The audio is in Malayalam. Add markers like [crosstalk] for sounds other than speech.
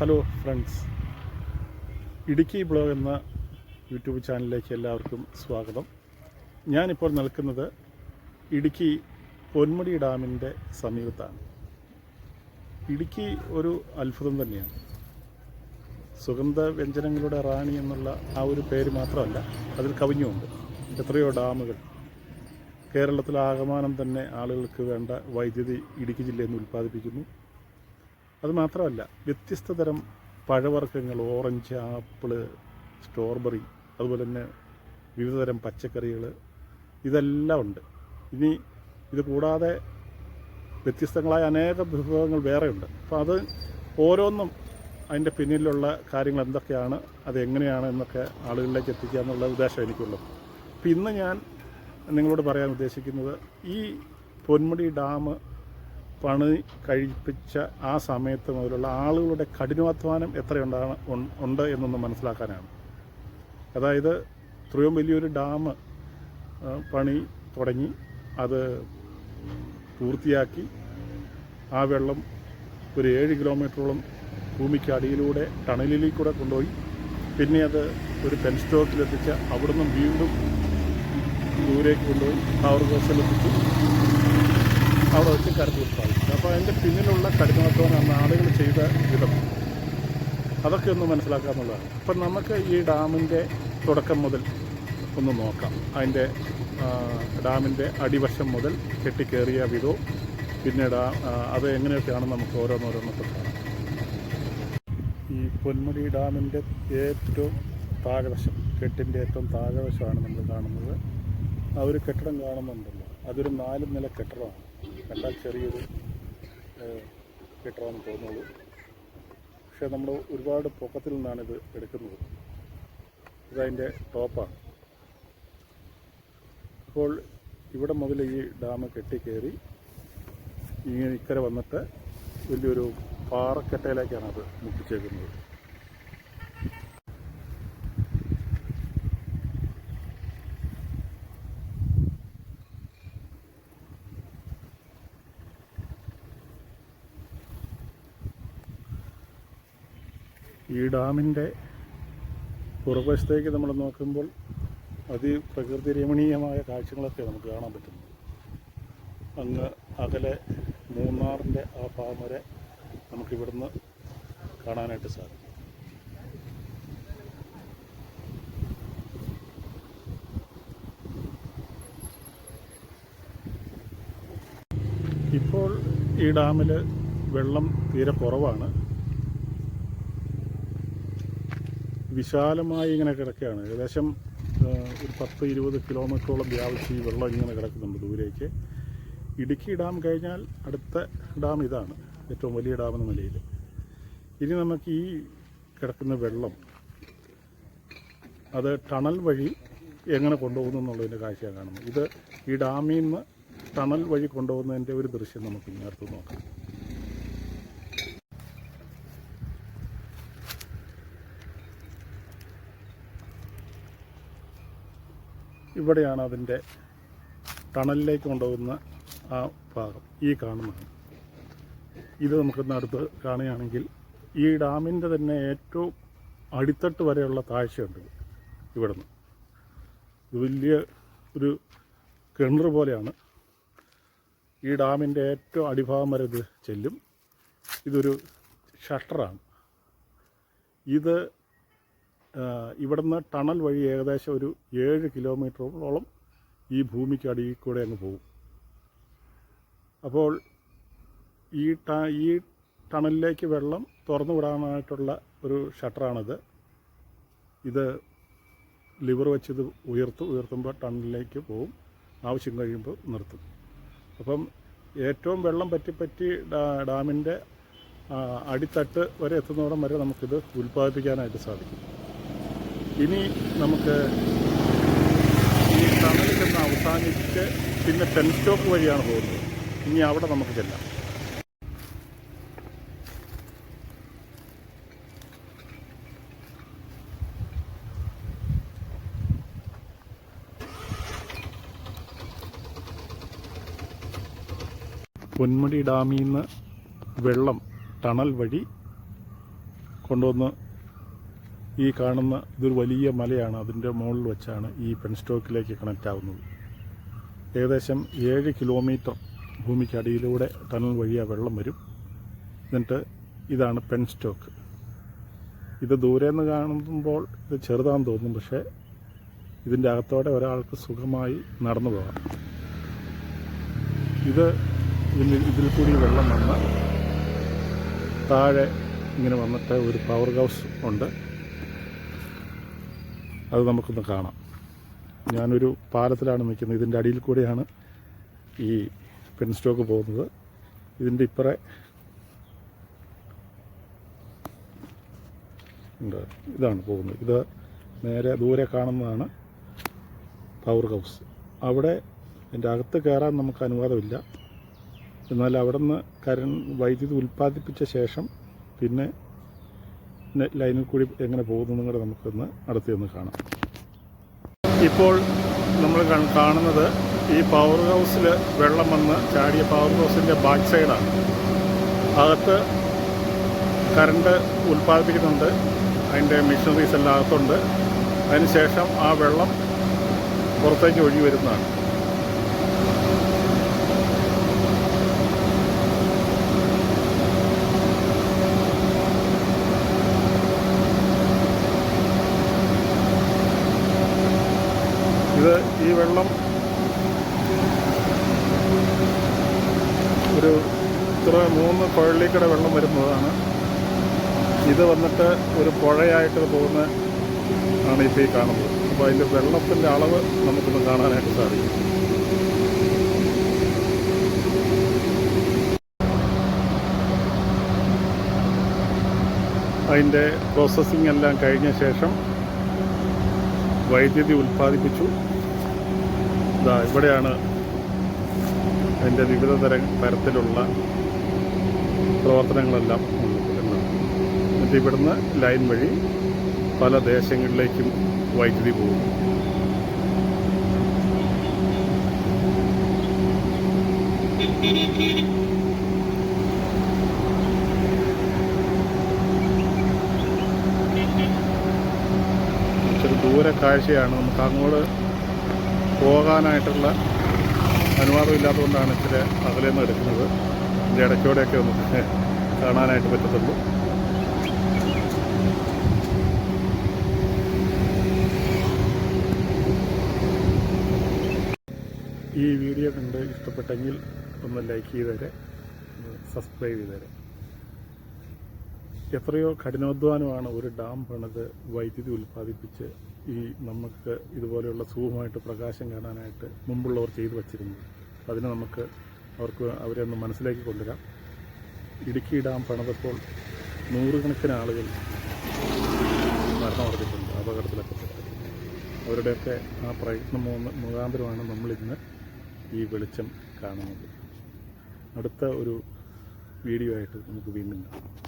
Hello friends. ഇടുക്കി ബ്ലോഗ് എന്ന യൂട്യൂബ് ചാനലിലേക്ക് എല്ലാവർക്കും സ്വാഗതം. ഞാനിപ്പോൾ നിൽക്കുന്നത് ഇടുക്കി പൊന്മുടി ഡാമിന്റെ സമീപത്താണ്. ഇടുക്കി ഒരു അത്ഭുതം തന്നെയാണ്. സുഗന്ധ വ്യഞ്ജനങ്ങളുടെ റാണി എന്നുള്ള ആ ഒരു പേര് മാത്രമല്ല അതിൽ കവിഞ്ഞുമുണ്ട്. എത്രയോ ഡാമുകൾ. കേരളത്തിൽ ആകമാനം തന്നെ ആളുകൾക്ക് വേണ്ട വൈദ്യുതി ഇടുക്കി ജില്ലയിൽ നിന്ന് ഉൽപ്പാദിപ്പിക്കുന്നു. അത് മാത്രമല്ല വ്യത്യസ്ത തരം പഴവർഗങ്ങൾ ഓറഞ്ച് ആപ്പിൾ സ്ട്രോബെറി അതുപോലെ തന്നെ വിവിധതരം പച്ചക്കറികൾ ഇതെല്ലാം ഉണ്ട്. ഇനി ഇത് കൂടാതെ വ്യത്യസ്തങ്ങളായ അനേക വിഭവങ്ങൾ വേറെയുണ്ട് അപ്പോൾ അത് ഓരോന്നും അതിന്റെ പിന്നിലുള്ള കാര്യങ്ങൾ എന്തൊക്കെയാണ് അത് എങ്ങനെയാണ് എന്നൊക്കെ ആളുകളിലേക്ക് എത്തിക്കുക എന്നുള്ള ഉദ്ദേശം എനിക്കുള്ളത്. അപ്പോൾ ഇന്ന് ഞാൻ നിങ്ങളോട് പറയാൻ ഉദ്ദേശിക്കുന്നത് ഈ പൊന്മുടി ഡാം പണി കഴിപ്പിച്ച ആ സമയത്ത് മുതലുള്ള ആളുകളുടെ കഠിനാധ്വാനം എത്രയുണ്ടാണ് ഉണ്ട് എന്നൊന്ന് മനസ്സിലാക്കാനാണ്. അതായത് ഇത്രയും വലിയൊരു ഡാം പണി തുടങ്ങി അത് പൂർത്തിയാക്കി ആ വെള്ളം ഒരു ഏഴ് കിലോമീറ്ററോളം ഭൂമിക്ക് അടിയിലൂടെ ടണലിലേക്കൂടെ കൊണ്ടുപോയി പിന്നെ അത് ഒരു പെൻ സ്റ്റോക്കിലെത്തിച്ച് അവിടുന്ന് വീണ്ടും ദൂരേക്ക് കൊണ്ടുപോയി പവർ ഹൗസിലെത്തിച്ചു അവിടെ വെച്ച് കരുത്തി ഉത്പാദിപ്പിച്ചു അപ്പോൾ അതിന്റെ പിന്നിലുള്ള കഠിനാധ്വാനം ആളുകൾ ചെയ്ത വിധം. അതൊക്കെ ഒന്ന് മനസ്സിലാക്കുക എന്നുള്ളതാണ്. അപ്പം നമുക്ക് ഈ ഡാമിന്റെ തുടക്കം മുതൽ ഒന്ന് നോക്കാം. അതിന്റെ ഡാമിന്റെ അടിവശം മുതൽ കെട്ടിക്കേറിയ വിധവും പിന്നെ ഡാ ആ, അത് എങ്ങനെയൊക്കെയാണെന്ന് നമുക്ക് ഓരോന്നോരോന്നൊക്കെ കാണാം. ഈ പൊന്മുടി ഡാമിന്റെ ഏറ്റവും താഴവശം കെട്ടിന്റെ ഏറ്റവും താഴവശമാണ് നമ്മൾ കാണുന്നത്. ആ ഒരു കെട്ടിടം കാണുന്നുണ്ടല്ലോ. അതൊരു നാല് നില കെട്ടിടമാണ്. കണ്ടാൽ ചെറിയൊരു കെട്ടിടമാണെന്ന് തോന്നുള്ളൂ പക്ഷേ നമ്മൾ ഒരുപാട് പൊക്കത്തിൽ നിന്നാണ് ഇത് എടുക്കുന്നത്. ഇതതിന്റെ ടോപ്പാണ്. അപ്പോൾ ഇവിടെ മുതൽ ഈ ഡാം കെട്ടിക്കയറി ഇങ്ങനെ ഇക്കരെ വന്നിട്ട് വലിയൊരു പാറക്കെട്ടയിലേക്കാണ് അത് മുട്ടിച്ചേക്കുന്നത്. ഈ ഡാമിന്റെ പുറകുവശത്തേക്ക് നമ്മൾ നോക്കുമ്പോൾ അതിപ്രകൃതി രമണീയമായ കാഴ്ചകളൊക്കെ നമുക്ക് കാണാൻ പറ്റുന്നു. അങ്ങ് അകലെ മൂന്നാറിന്റെ ആ ഭാഗം വരെ നമുക്കിവിടുന്ന് കാണാനായിട്ട് സാധിക്കും. ഇപ്പോൾ ഈ ഡാമിൽ വെള്ളം തീരെ കുറവാണ്. വിശാലമായി ഇങ്ങനെ കിടക്കുകയാണ്. ഏകദേശം ഒരു പത്ത് ഇരുപത് കിലോമീറ്ററോളം വ്യാപിച്ച് ഈ വെള്ളം ഇങ്ങനെ കിടക്കുന്നുണ്ട് ദൂരേക്ക്. ഇടുക്കി ഡാം കഴിഞ്ഞാൽ അടുത്ത ഡാം ഇതാണ് ഏറ്റവും വലിയ ഡാം എന്ന നിലയിൽ. ഇനി നമുക്ക് ഈ കിടക്കുന്ന വെള്ളം അത് ടണൽ വഴി എങ്ങനെ കൊണ്ടുപോകുന്നു എന്നുള്ളതിന്റെ കാഴ്ചയാണ് കാണുന്നത്. ഇത് ഈ ഡാമിൽ നിന്ന് ടണൽ വഴി കൊണ്ടുപോകുന്നതിന്റെ ഒരു ദൃശ്യം നമുക്ക് ഇങ്ങനെ അടുത്ത് നോക്കാം. ഇവിടെയാണ് അതിന്റെ ടണലിലേക്ക് കൊണ്ടുപോകുന്ന ആ ഭാഗം ഈ കാണുന്നത്. ഇത് നമുക്കൊന്ന് അടുത്ത് കാണുകയാണെങ്കിൽ ഈ ഡാമിന്റെ തന്നെ ഏറ്റവും അടിത്തട്ട് വരെയുള്ള താഴ്ചയുണ്ട് ഇവിടുന്ന്. ഇത് വലിയ ഒരു കിണർ പോലെയാണ്. ഈ ഡാമിന്റെ ഏറ്റവും അടിഭാഗം വരെ ഇത് ചെല്ലും. ഇതൊരു ഷട്ടറാണ്. ഇത് ഇവിടുന്ന് ടണൽ വഴി ഏകദേശം ഒരു ഏഴ് കിലോമീറ്ററോളം ഈ ഭൂമിക്ക് അടിയിൽ കൂടെ അങ്ങ് പോകും. അപ്പോൾ ഈ ട ഈ ടണലിലേക്ക് വെള്ളം തുറന്നു വിടാനായിട്ടുള്ള ഒരു ഷട്ടറാണിത്. ഇത് ലിവർ വെച്ചത് ഉയർത്തു ഉയർത്തും ഉയർത്തുമ്പോൾ ടണലിലേക്ക് പോകും. ആവശ്യം കഴിയുമ്പോൾ നിർത്തും. അപ്പം ഏറ്റവും വെള്ളം പറ്റിപ്പറ്റി ഡാമിന്റെ അടിത്തട്ട് വരെ എത്തുന്നോടം വരെ നമുക്കിത് ഉൽപ്പാദിപ്പിക്കാനായിട്ട് സാധിക്കും. ഇനി നമുക്ക് ഈ തണലിൽ നിന്ന് അവസാനിച്ച് പിന്നെ ടെൻ സ്റ്റോപ്പ് വഴിയാണ് പോകുന്നത്. ഇനി അവിടെ നമുക്ക് ചെല്ലാം. പൊന്മുടി ഡാമിൽ നിന്ന് വെള്ളം ടണൽ വഴി കൊണ്ടുവന്ന് ഈ കാണുന്ന ഇതൊരു വലിയ മലയാണ്. അതിന്റെ മുകളിൽ വെച്ചാണ് ഈ പെൻസ്റ്റോക്കിലേക്ക് കണക്റ്റ് ആവുന്നത്. ഏകദേശം ഏഴ് കിലോമീറ്റർ ഭൂമിക്കടിയിലൂടെ ടണൽ വഴിയാണ് വെള്ളം വരും. എന്നിട്ട് ഇതാണ് പെൻസ്റ്റോക്ക് ഇത് ദൂരെ നിന്ന് കാണുമ്പോൾ ഇത് ചെറുതാന്ന് തോന്നും പക്ഷേ ഇതിന്റെ അകത്തോടെ ഒരാൾക്ക് സുഖമായി നടന്നു പോകാം. ഇത് ഇതിൽ കൂടി വെള്ളം വന്ന് താഴെ ഇങ്ങനെ വന്നിട്ട് ഒരു പവർ ഹൗസ് ഉണ്ട്. അത് നമുക്കൊന്ന് കാണാം. ഞാനൊരു പാലത്തിലാണ് നിൽക്കുന്നത്. ഇതിന്റെ അടിയിൽ കൂടെയാണ് ഈ പെൻ സ്റ്റോക്ക് പോകുന്നത്. ഇതിന്റെ ഇപ്പറെ ഉണ്ട്. ഇതാണ് പോകുന്നത്. ഇത് നേരെ ദൂരെ കാണുന്നതാണ് പവർ ഹൗസ്. അവിടെ എന്റെ അകത്ത് കയറാൻ നമുക്ക് അനുവാദമില്ല. എന്നാൽ അവിടെ നിന്ന് കരൺ വൈദ്യുതി ഉൽപ്പാദിപ്പിച്ച ശേഷം പിന്നെ ലൈനിൽ കൂടി എങ്ങനെ പോകുന്നതും കൂടെ നമുക്കൊന്ന് അടുത്ത് നിന്ന് കാണാം. ഇപ്പോൾ നമ്മൾ കാണുന്നത് ഈ പവർ ഹൗസിൽ വെള്ളം വന്ന് ചാടിയ പവർ ഹൗസിന്റെ ബാക്ക് സൈഡാണ് അകത്ത് കറണ്ട് ഉൽപ്പാദിപ്പിക്കുന്നുണ്ട്. അതിന്റെ മെഷീനറീസ് എല്ലാം അകത്തുണ്ട്. അതിനുശേഷം ആ വെള്ളം പുറത്തേക്ക് ഒഴുകി വരുന്നതാണ് ഇത് ഈ വെള്ളം ഒരു ഇത്ര മൂന്ന് കുഴലിക്കട വെള്ളം വരുന്നതാണ്. ഇത് വന്നിട്ട് ഒരു പുഴയായിട്ട് പോകുന്ന ആണ് ഇപ്പോൾ ഈ കാണുന്നത്. അപ്പോൾ അതിന്റെ വെള്ളത്തിന്റെ അളവ് നമുക്കൊന്ന് കാണാനായിട്ട് സാധിക്കും. അതിന്റെ പ്രോസസ്സിംഗ് എല്ലാം കഴിഞ്ഞ ശേഷം വൈദ്യുതി ഉൽപ്പാദിപ്പിച്ചു. ഇതാ ഇവിടെയാണ് അതിന്റെ വിവിധ തര തരത്തിലുള്ള പ്രവർത്തനങ്ങളെല്ലാം ഉണ്ട് എന്നാണ് എന്നിട്ട് ഇവിടുന്ന് ലൈൻ വഴി പല ദേശങ്ങളിലേക്കും വൈദ്യുതി പോകും ദൂരെ കാഴ്ചയാണ് നമുക്ക് അങ്ങോട്ട് പോകാനായിട്ടുള്ള അനുവാദം ഇല്ലാത്തതുകൊണ്ടാണ് ഇച്ചിരി അകലെന്ന് എടുക്കുന്നത്. ഇതിന്റെ ഇടയ്ക്കൂടെയൊക്കെ ഒന്ന് [laughs] കാണാനായിട്ട് പറ്റത്തുള്ളൂ. ഈ വീഡിയോ കണ്ട് ഇഷ്ടപ്പെട്ടെങ്കിൽ ഒന്ന് ലൈക്ക് ചെയ്തേരെ സബ്സ്ക്രൈബ് ചെയ്തേരെ. എത്രയോ കഠിനാധ്വാനമാണ് ഒരു ഡാം പണിത് വൈദ്യുതി ഉൽപ്പാദിപ്പിച്ച് ഈ നമുക്ക് ഇതുപോലെയുള്ള സുഖമായിട്ട് പ്രകാശം കാണാനായിട്ട് മുമ്പുള്ളവർ ചെയ്തു വച്ചിരുന്നത്. അതിന് നമുക്ക് അവർക്ക് അവരെ ഒന്ന് മനസ്സിലാക്കി കൊണ്ടുവരാം. ഇടുക്കി ഡാം പണിതപ്പോൾ നൂറുകണക്കിന് ആളുകൾ മരണമടഞ്ഞിട്ടുണ്ട് അപകടത്തിലൊക്കെ. അവരുടെയൊക്കെ ആ പ്രയത്നം മുഖാന്തരമാണ് നമ്മളിന്ന് ഈ വെളിച്ചം കാണുന്നത്. അടുത്ത ഒരു വീഡിയോ ആയിട്ട് നമുക്ക് വീണ്ടും കാണാം.